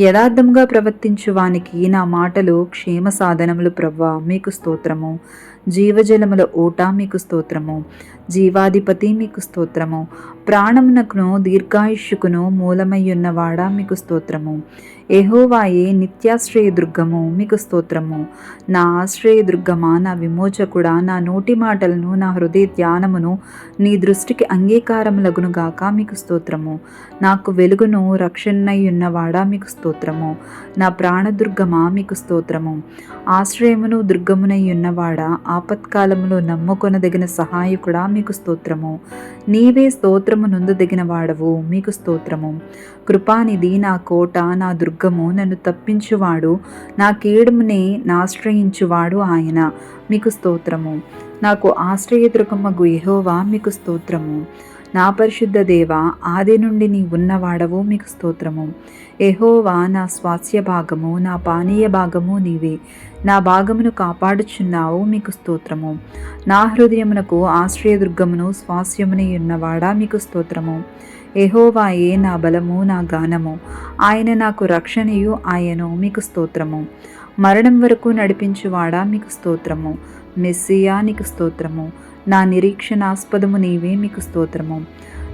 యథార్థంగా ప్రవర్తించు వానికి నా మాటలు క్షేమ సాధనములు ప్రవ్వా. మీకు స్తోత్రము. జీవజలముల ఊట మీకు స్తోత్రము. జీవాధిపతి మీకు స్తోత్రము. ప్రాణమునకును దీర్ఘాయుష్యుకును మూలమయ్యున్నవాడా మీకు స్తోత్రము. ఎహోవాయే నిత్యాశ్రయ దుర్గము మీకు స్తోత్రము. నా ఆశ్రయ దుర్గమా నా విమోచకుడా నా నోటి మాటలను నా హృదయ ధ్యానమును నీ దృష్టికి అంగీకారములగును గాక మీకు స్తోత్రము. నాకు వెలుగును రక్షణై ఉన్నవాడా మీకు స్తోత్రము. నా ప్రాణదుర్గమా మీకు స్తోత్రము. ఆశ్రయమును దుర్గమునై ఆపత్కాలంలో ఆపత్కాలములో నమ్ముకొనదగిన సహాయకుడా మీకు స్తోత్రము. నీవే స్తోత్రము నొందదగిన వాడవు మీకు స్తోత్రము. కృపానిధి నా కోట నా దుర్గము నన్ను తప్పించువాడు. నా కీడుమునే నాశ్రయించువాడు ఆయన మీకు స్తోత్రము. నాకు ఆశ్రయదుర్గమ్మగు యెహోవా మీకు స్తోత్రము. నా పరిశుద్ధ దేవ ఆది నుండి నీ ఉన్నవాడవు మీకు స్తోత్రము. ఎహోవా నా స్వాస్య భాగము నా పానీయ భాగము నీవే. నా భాగమును కాపాడుచున్నావు మీకు స్తోత్రము. నా హృదయమునకు ఆశ్రయదుర్గమును స్వాస్యముని ఉన్నవాడా మీకు స్తోత్రము. ఎహోవాయే నా బలము నా గానము. ఆయన నాకు రక్షణయు ఆయను మీకు స్తోత్రము. మరణం వరకు నడిపించువాడా మీకు స్తోత్రము. మెస్సియా నీకు స్తోత్రము. నా నిరీక్షణాస్పదము నీవే మీకు స్తోత్రము.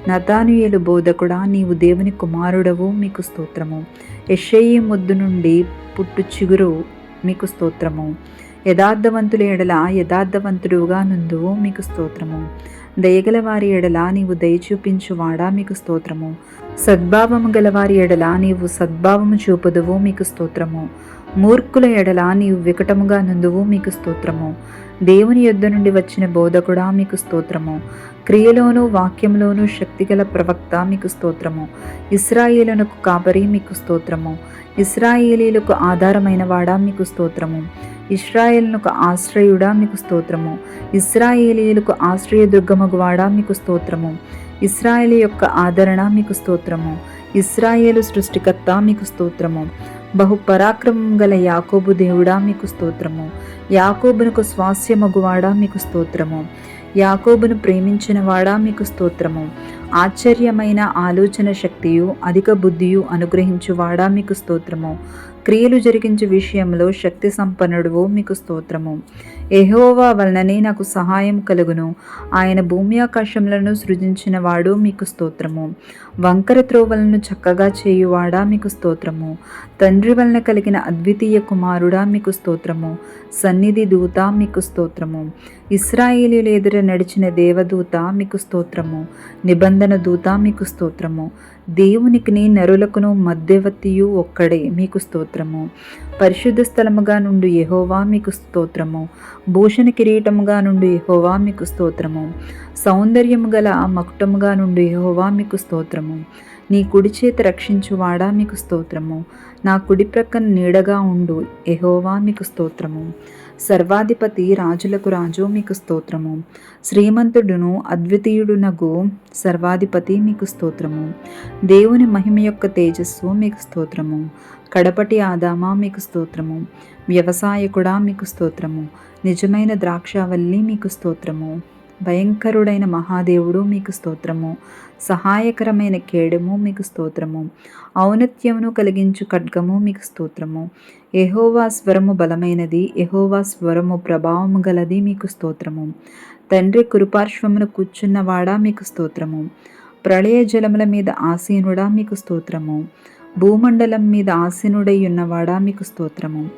నతానుయేలు బోధకుడా నీవు దేవుని కుమారుడవు మీకు స్తోత్రము. యషయి ముద్దు నుండి పుట్టు చిగురు మీకు స్తోత్రము. యథార్థవంతుల ఎడల యథార్థవంతుడుగా నుందువు మీకు స్తోత్రము. దయగల వారి ఎడల నీవు దయచూపించువాడా మీకు స్తోత్రము. సద్భావము గలవారి ఎడల నీవు సద్భావము చూపుదువు మీకు స్తోత్రము. మూర్ఖుల ఎడల నీవు వికటముగా నుందువు మీకు స్తోత్రము. దేవుని యొద్ద నుండి వచ్చిన బోధకుడా మీకు స్తోత్రము. క్రియలోను వాక్యంలోను శక్తిగల ప్రవక్త మీకు స్తోత్రము. ఇస్రాయేలునకు కాపరి మీకు స్తోత్రము. ఇస్రాయేలీలకు ఆధారమైన వాడా మీకు స్తోత్రము. ఇస్రాయేలునకు ఆశ్రయుడా మీకు స్తోత్రము. ఇస్రాయేలీలకు ఆశ్రయ దుర్గమగువాడా మీకు స్తోత్రము. ఇస్రాయేల్ యొక్క ఆదరణ మీకు స్తోత్రము. ఇస్రాయేలు సృష్టికర్త మీకు స్తోత్రము. బహు పరాక్రమం గల యాకోబు దేవుడా మీకు స్తోత్రము. యాకోబునకు స్వాస్యమగువాడా మీకు స్తోత్రము. యాకోబును ప్రేమించిన వాడా మీకు స్తోత్రము. ఆశ్చర్యమైన ఆలోచన శక్తియు అధిక బుద్ధియు అనుగ్రహించువాడా మీకు స్తోత్రము. క్రియలు జరిగించే విషయంలో శక్తి సంపన్నుడువు మీకు స్తోత్రము. ఎహోవా వలననే నాకు సహాయం కలుగును. ఆయన భూమి ఆకాశములను సృజించిన వాడు మీకు స్తోత్రము. వంకర త్రోవలను చక్కగా చేయువాడా మీకు స్తోత్రము. తండ్రి వలన కలిగిన అద్వితీయ కుమారుడా మీకు స్తోత్రము. సన్నిధి దూత మీకు స్తోత్రము. ఇస్రాయేలీలు ఎదుర నడిచిన దేవదూత మీకు స్తోత్రము. నిబంధన దూత మీకు స్తోత్రము. దేవునికిని నరులకును మధ్యవర్తియు ఒక్కడే మీకు స్తోత్రము. పరిశుద్ధ స్థలముగా నుండి యహోవా మీకు స్తోత్రము. భూషణ కిరీటముగా నుండి యహోవా మీకు స్తోత్రము. సౌందర్యము గల మకుటముగా నుండి యహోవా మీకు స్తోత్రము. నీ కుడి చేతి రక్షించువాడా మీకు స్తోత్రము. నా కుడి ప్రక్కన నీడగా ఉండు ఎహోవా మీకు స్తోత్రము. సర్వాధిపతి రాజులకు రాజు మీకు స్తోత్రము. శ్రీమంతుడును అద్వితీయుడునగు సర్వాధిపతి మీకు స్తోత్రము. దేవుని మహిమ యొక్క తేజస్సు మీకు స్తోత్రము. కడపటి ఆదామా మీకు స్తోత్రము. వ్యవసాయకుడా మీకు స్తోత్రము. నిజమైన ద్రాక్షావల్లి మీకు స్తోత్రము. భయంకరుడైన మహాదేవుడు మీకు స్తోత్రము. సహాయకరమైన కేడము మీకు స్తోత్రము. ఔన్నత్యమును కలిగించు ఖడ్గము మీకు స్తోత్రము. ఎహోవా స్వరము బలమైనది ఎహోవా స్వరము ప్రభావము గలది మీకు స్తోత్రము. తండ్రి కురుపార్శ్వమును కూర్చున్నవాడా మీకు స్తోత్రము. ప్రళయ జలముల మీద ఆసీనుడా మీకు స్తోత్రము. భూమండలం మీద ఆసీనుడై ఉన్నవాడా మీకు స్తోత్రము.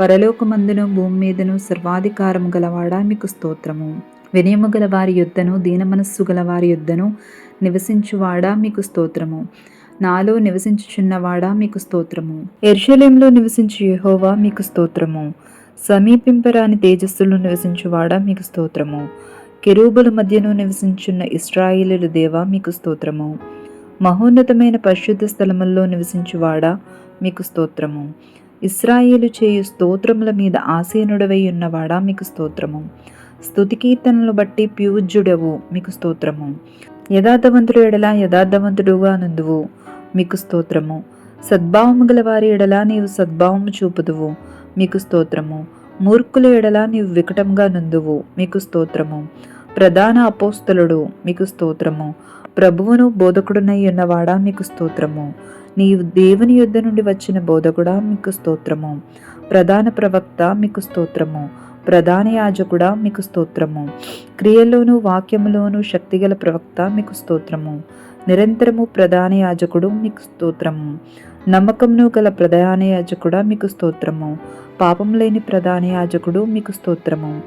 పరలోకమందును భూమి మీదను సర్వాధికారము గలవాడా మీకు స్తోత్రము. వినయము గల వారి యొద్దను దీనమనస్సు గల వారి యొద్దను నివసించువాడా మీకు స్తోత్రము. నాలో నివసించుచున్నవాడా మీకు స్తోత్రము. ఎర్షలేంలో నివసించు యహోవా మీకు స్తోత్రము. సమీపింపరాని తేజస్సులో నివసించువాడా మీకు స్తోత్రము. కెరూబుల మధ్యను నివసించున్న ఇస్రాయిలు దేవా మీకు స్తోత్రము. మహోన్నతమైన పరిశుద్ధ స్థలముల్లో నివసించువాడా మీకు స్తోత్రము. ఇస్రాయేలు చేయు స్తోత్రముల మీద ఆసీనుడవై ఉన్నవాడా మీకు స్తోత్రము. స్థుతికీర్తనలు బట్టి ప్యూజ్యుడవు మీకు స్తోత్రము. యథార్థవంతుడు ఎడల యథార్థవంతుడుగా నందువు మీకు స్తోత్రము. సద్భావము గల వారి ఎడల నీవు సద్భావము చూపుదువు మీకు స్తోత్రము. మూర్ఖుల ఎడల నీవు వికటంగా నుందువు మీకు స్తోత్రము. ప్రధాన అపోస్తలుడు మీకు స్తోత్రము. ప్రభువును బోధకుడునై ఉన్నవాడా మీకు స్తోత్రము. నీవు దేవుని యుద్ధ నుండి వచ్చిన బోధకుడా మీకు స్తోత్రము. ప్రధాన ప్రవక్త మీకు స్తోత్రము. ప్రధాన యాజకుడా మీకు స్తోత్రము. క్రియల్లోను వాక్యములోను శక్తిగల ప్రవక్త మీకు స్తోత్రము. నిరంతరము ప్రధాన యాజకుడు మీకు స్తోత్రము. నమ్మకమును గల ప్రధాన యాజకుడా మీకు స్తోత్రము. పాపం లేని ప్రధాన యాజకుడు మీకు స్తోత్రము.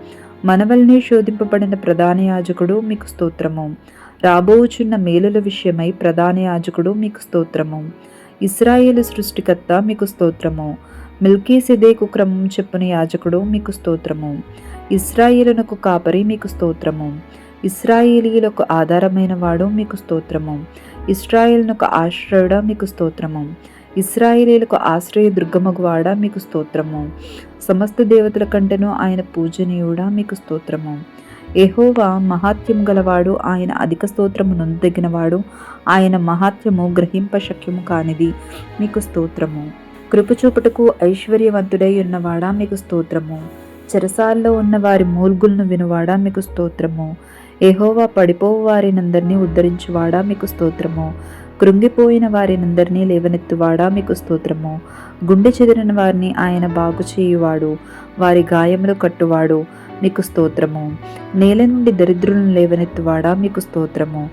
మనవల్ని శోధింపబడిన ప్రధాన యాజకుడు మీకు స్తోత్రము. రాబోచున్న మేలుల విషయమై ప్రధాన యాజకుడు మీకు స్తోత్రము. ఇస్రాయేలు సృష్టికర్త మీకు స్తోత్రము. మిల్కీ సిదేకు క్రమం చెప్పిన యాజకుడు మీకు స్తోత్రము. ఇస్రాయిలునకు కాపరి మీకు స్తోత్రము. ఇస్రాయేలీలకు ఆధారమైన వాడు మీకు స్తోత్రము. ఇస్రాయిల్నకు ఆశ్రయుడ మీకు స్తోత్రము. ఇస్రాయేలీలకు ఆశ్రయ దుర్గమగువాడ మీకు స్తోత్రము. సమస్త దేవతల కంటేను ఆయన పూజనీయుడా మీకు స్తోత్రము. ఎహోవా మహాత్యం గలవాడు ఆయన అధిక స్తోత్రము నొందగినవాడు ఆయన మహాత్యము గ్రహింపశక్యము కానిది మీకు స్తోత్రము. కృపచూపుటకు ఐశ్వర్యవంతుడై ఉన్నవాడా మీకు స్తోత్రము. చెరసాల్లో ఉన్న వారి మూల్గులను వినువాడా మీకు స్తోత్రము. ఎహోవా పడిపోవు వారినందరినీ ఉద్ధరించువాడా మీకు స్తోత్రము. కృంగిపోయిన వారినందరినీ లేవనెత్తువాడా మీకు స్తోత్రము. గుండె చెదిరిన వారిని ఆయన బాగు చేయువాడు. వారి గాయములు కట్టువాడు. మీకు స్తోత్రము. నేల నుండి దరిద్రులను లేవనెత్తువాడా మీకు స్తోత్రము.